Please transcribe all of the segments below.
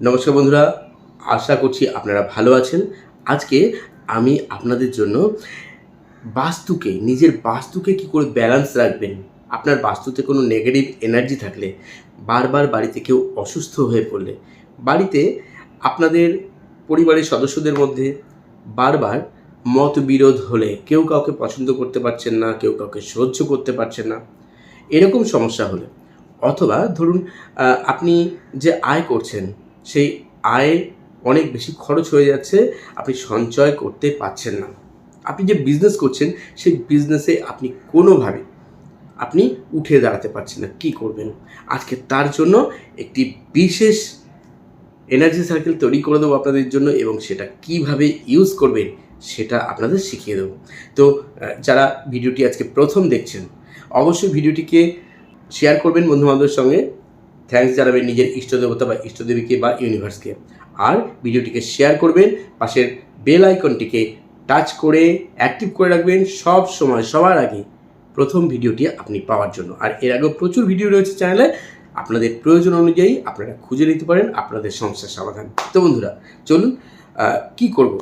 নমস্কার বন্ধুরা, আশা করছি আপনারা ভালো আছেন। আজকে আমি আপনাদের জন্য বাস্তুকে, নিজের বাস্তুকে কি করে ব্যালেন্স রাখবেন, আপনার বাস্তুতে কোনো নেগেটিভ এনার্জি থাকলে, বারবার বাড়িতে কেউ অসুস্থ হয়ে পড়লে, বাড়িতে আপনাদের পরিবারের সদস্যদের মধ্যে বারবার মতবিরোধ হলে, কেউ কাউকে পছন্দ করতে পারছেন না, কেউ কাউকে সহ্য করতে পারছেন না, এরকম সমস্যা হলে, অথবা ধরুন আপনি যে আয় করছেন সেই আয় অনেক বেশি খরচ হয়ে যাচ্ছে, আপনি সঞ্চয় করতে পারছেন না। আপনি যে বিজনেস করছেন, সেই বিজনেসে আপনি কোনোভাবে আপনি উঠে দাঁড়াতে পারছেন না, কী করবেন? আজকে তার জন্য একটি বিশেষ এনার্জি সার্কেল তৈরি করে দেবো আপনাদের জন্য এবং সেটা কীভাবে ইউজ করবেন, সেটা আপনাদের শিখিয়ে দেবো। তো যারা ভিডিওটি আজকে প্রথম দেখছেন, অবশ্যই ভিডিওটিকে শেয়ার করবেন বন্ধুবান্ধবের সঙ্গে। থ্যাঙ্কস জানাবেন নিজের ইষ্টদেবতা বা ইষ্টদেবীকে বা ইউনিভার্সকে আর ভিডিওটিকে শেয়ার করবেন, পাশের বেল আইকনটিকে টাচ করে অ্যাক্টিভ করে রাখবেন সব সময়, সবার আগে প্রথম ভিডিওটি আপনি পাওয়ার জন্য। আর এর আগেও প্রচুর ভিডিও রয়েছে চ্যানেলে আপনাদের প্রয়োজন অনুযায়ী আপনারা খুঁজে নিতে পারেন আপনাদের সমস্যার সমাধান। তো বন্ধুরা, চলুন কি করব?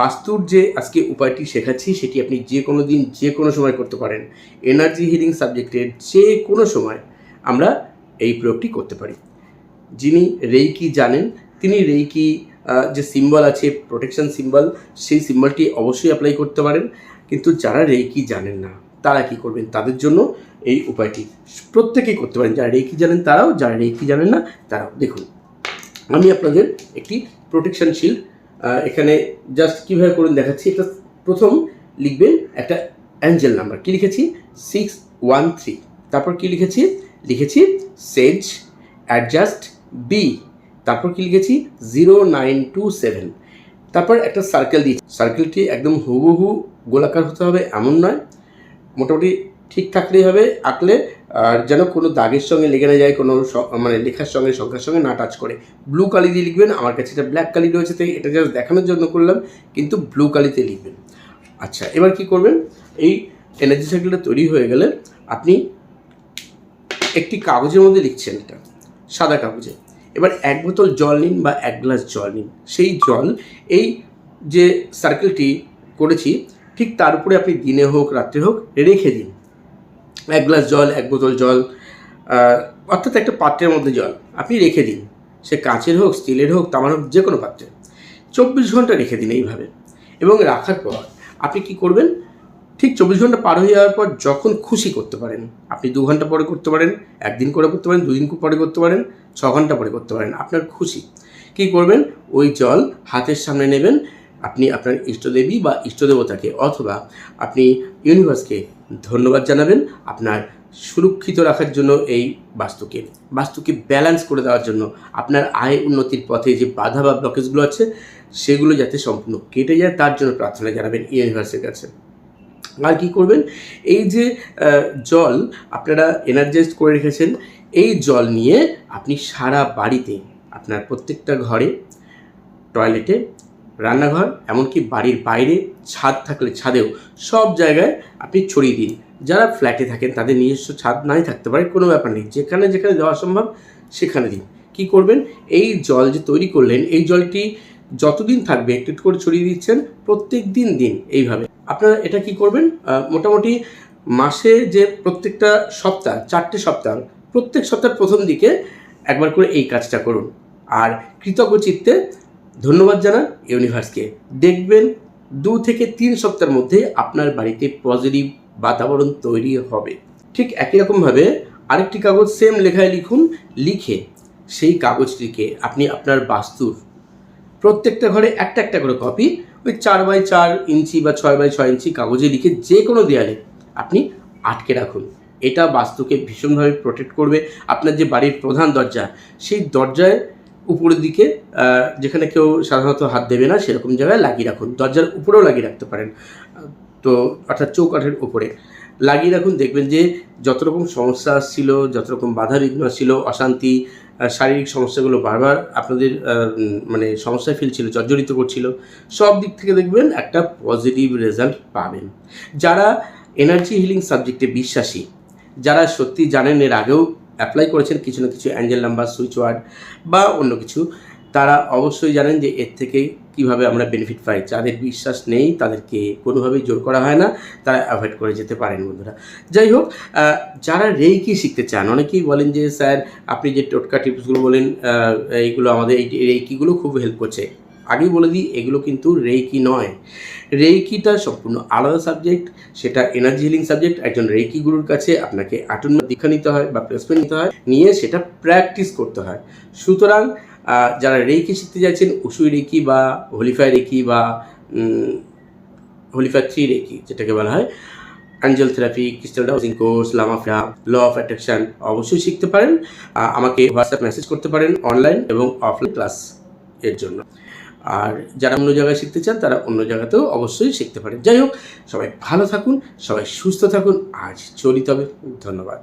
বাস্তুর যে আজকে উপায়টি শেখাচ্ছি, সেটি আপনি যে কোনো দিন যে কোনো সময় করতে পারেন। এনার্জি হিলিং সাবজেক্টের যে কোনো সময় আমরা এই প্রয়োগটি করতে পারি। যিনি রেইকি জানেন, তিনি রেইকি যে সিম্বল আছে প্রোটেকশন সিম্বল সেই সিম্বলটি অবশ্যই অ্যাপ্লাই করতে পারেন। কিন্তু যারা রেইকি জানেন না, তারা কি করবেন? তাদের জন্য এই উপায়টি প্রত্যেকেই করতে পারেন। যারা রেইকি জানেন, তারাও, যারা রেইকি জানেন না, তারাও। দেখুন, আমি আপনাদের একটি প্রোটেকশন শিল্ড এখানে জাস্ট কীভাবে করুন দেখাচ্ছি। এটা প্রথম লিখবেন একটা অ্যাঞ্জেল নাম্বার কী লিখেছি? সিক্স ওয়ান থ্রি তারপর কী লিখেছি? লিখেছি সেজ অ্যাডজাস্ট বি তারপর কি লিখেছি? জিরো নাইন টু সেভেন তারপর একটা সার্কেল দিয়েছি। সার্কেলটি একদম হুবহু গোলাকার হতে হবে, এমন নয়। মোটামুটি ঠিক থাকলেই হবে আঁকলে, আর যেন কোনো দাগের সঙ্গে লেগে না যায়, কোনো মানে লেখার সঙ্গে, সংখ্যার সঙ্গে না টাচ করে। ব্লু কালি দিয়ে লিখবেন, আমার কাছে এটা ব্ল্যাক কালি রয়েছে, তাই এটা জাস্ট দেখানোর জন্য করলাম, কিন্তু ব্লু কালিতে লিখবেন। আচ্ছা এবার কি করবেন? এই এনার্জি সাইকেলটা তৈরি হয়ে গেলে আপনি একটি কাগজের মধ্যে লিখছেন এটা, সাদা কাগজে। এবার এক বোতল জল নিন বা এক গ্লাস জল নিন। সেই জল, এই যে সার্কেলটি করেছি, ঠিক তার উপরে আপনি দিনে হোক, রাত্রে হোক, রেখে দিন। এক গ্লাস জল, এক বোতল জল অর্থাৎ একটা পাত্রের মধ্যে জল আপনি রেখে দিন। সে কাঁচের হোক, স্টিলের হোক, তামার হোক, যে কোনো পাত্রে চব্বিশ ঘণ্টা রেখে দিন এইভাবে। এবং রাখার পর আপনি কি করবেন? ঠিক চব্বিশ ঘণ্টা পার হয়ে যাওয়ার পর যখন খুশি করতে পারেন, আপনি দু ঘণ্টা পরে করতে পারেন, একদিন করে করতে পারেন, দুদিন পরে করতে পারেন, ছ ঘণ্টা পরে করতে পারেন, আপনার খুশি। কি করবেন? ওই জল হাতের সামনে নেবেন, আপনি আপনার ইষ্টদেবী বা ইষ্টদেবতাকে অথবা আপনি ইউনিভার্সকে ধন্যবাদ জানাবেন আপনার সুরক্ষিত রাখার জন্য এই বাস্তুকে। বাস্তুকে ব্যালেন্স করে দেওয়ার জন্য আপনার আয় উন্নতির পথে যে বাধা বা ব্লকেজগুলো আছে, সেগুলো যাতে সম্পূর্ণ কেটে যায়, তার জন্য প্রার্থনা জানাবেন ইউনিভার্সের কাছে। আর কি করবেন? এই যে জল আপনারা এনার্জাইজ করে রেখেছেন, এই জল নিয়ে আপনি সারা বাড়িতে, আপনার প্রত্যেকটা ঘরে টয়লেটে রান্নাঘর, এমনকি বাড়ির বাইরে, ছাদ থাকলে ছাদেও সব জায়গায় আপনি ছড়িয়ে দিন। যারা ফ্ল্যাটে থাকেন, তাদের নিজস্ব ছাদ নাই থাকতে পারে, কোনো ব্যাপার নেই। যেখানে যেখানে দেওয়া সম্ভব, সেখানে দিন। কি করবেন? এই জল যে তৈরি করলেন, এই জলটি যতদিন থাকবে, একটু একটু করে ছড়িয়ে দিচ্ছেন প্রত্যেক দিন দিন, এইভাবে। আপনারা এটা কি করবেন? মোটামুটি মাসে যে প্রত্যেকটা সপ্তাহ, চারটে সপ্তাহ, প্রত্যেক সপ্তাহের প্রথম দিকে একবার করে এই কাজটা করুন। আর কৃতজ্ঞ চিত্তে ধন্যবাদ জানান ইউনিভার্সকে। দেখবেন দু থেকে তিন সপ্তাহের মধ্যে আপনার বাড়িতে পজিটিভ বাতাবরণ তৈরি হবে। ঠিক একই রকমভাবে আরেকটি কাগজ সেম লেখায় লিখুন, লিখে সেই কাগজটিকে আপনি আপনার বাস্তুর প্রত্যেকটা ঘরে একটা একটা করে কপি ওই চার বাই চার ইঞ্চি বা ছয় বাই ছয় ইঞ্চি কাগজে লিখে যে কোনো দেয়ালে আপনি আটকে রাখুন। এটা বাস্তুকে ভীষণভাবে প্রোটেক্ট করবে। আপনার যে বাড়ির প্রধান দরজা, সেই দরজায় উপরের দিকে যেখানে কেউ সাধারণত হাত দেবে না, সেরকম জায়গায় লাগিয়ে রাখুন। দরজার উপরেও লাগিয়ে রাখতে পারেন। তো অর্থাৎ চৌকাঠের উপরে। লাগিয়ে রাখুন। দেখবেন যে যত রকম সমস্যা আসছিল যত রকম বাধা বিঘ্ন আসছিল অশান্তি শারীরিক সমস্যাগুলো বারবার আপনাদের মানে সমস্যায় ফেলছিল জর্জরিত করছিল, সব দিক থেকে দেখবেন একটা পজিটিভ রেজাল্ট পাবেন। যারা এনার্জি হিলিং সাবজেক্টে বিশ্বাসী, যারা সত্যি জানেন এর আগেও অ্যাপ্লাই করেছেন কিছু না কিছু অ্যাঞ্জেল নাম্বার সুইচ ওয়ার্ড বা অন্য কিছু, তারা অবশ্যই জানেন যে এর থেকে কীভাবে আমরা বেনিফিট পাই? যাদের বিশ্বাস নেই, তাদেরকে কোনোভাবেই জোর করা হয় না, তারা অ্যাভয়েড করে যেতে পারেন বন্ধুরা। যাই হোক যারা রেইকি শিখতে চান, অনেকেই বলেন যে, স্যার, আপনি যে টোটকা টিপসগুলো বলেন এইগুলো আমাদের, এই রেইকিগুলো খুব হেল্প করছে। আগেই বলে দিই, এগুলো কিন্তু রেইকি নয়। রেইকিটা সম্পূর্ণ আলাদা সাবজেক্ট সেটা এনার্জি হিলিং সাবজেক্ট একজন রেইকি গুরুর কাছে আপনাকে আটুন দীক্ষা নিতে হয় বা প্লেসমেন্ট নিতে হয়, নিয়ে সেটা প্র্যাকটিস করতে হয়। সুতরাং যারা রেইকি শিখতে যাচ্ছেন উসুই রেকি বা হোলিফাই রেকি বা হোলিফাই থ্রি রেকি যেটাকে বলা হয়, angel therapy, crystal dowsing course লামাফিয়া law of attraction, অবশ্যই শিখতে পারেন। আমাকে হোয়াটসঅ্যাপ মেসেজ করতে পারেন অনলাইন এবং অফলাইন ক্লাস এর জন্য। আর যারা অন্য জায়গায় শিখতে চান, তারা অন্য জায়গাতেও অবশ্যই শিখতে পারেন। যাই হোক, সবাই ভালো থাকুন, সবাই সুস্থ থাকুন। আজ চলি তবে। ধন্যবাদ।